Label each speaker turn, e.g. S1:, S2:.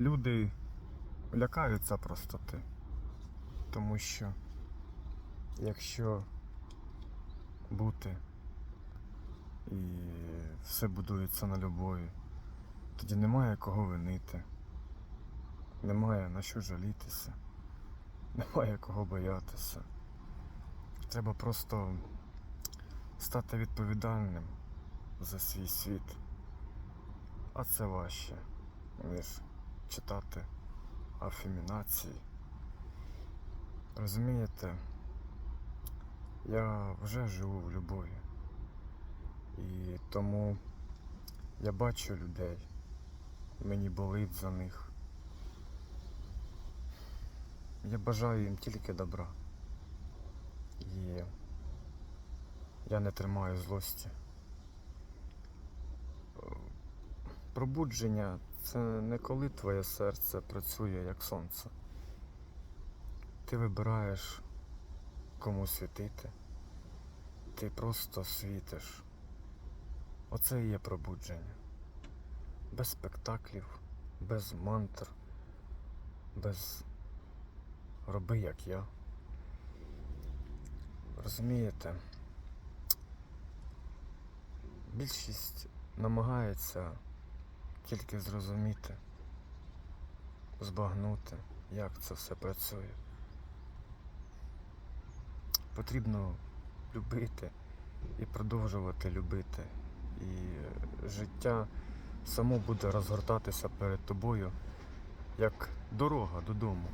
S1: люди лякаються простоти. Тому що якщо бути і все будується на любові, тоді немає кого винити, немає на що жалітися, немає кого боятися. Треба просто стати відповідальним за свій світ. А це важче, ніж читати афемінації. Розумієте, я вже живу в любові. І тому я бачу людей, мені болить за них. Я бажаю їм тільки добра. І я не тримаю злості. Пробудження це не коли твоє серце працює як сонце. Ти вибираєш кому світити. Ти просто світиш. Оце і є пробудження. Без спектаклів, без мантр, без роби як я. Розумієте? Більшість намагається тільки зрозуміти, збагнути, як це все працює. Потрібно любити і продовжувати любити. І життя само буде розгортатися перед тобою як дорога додому.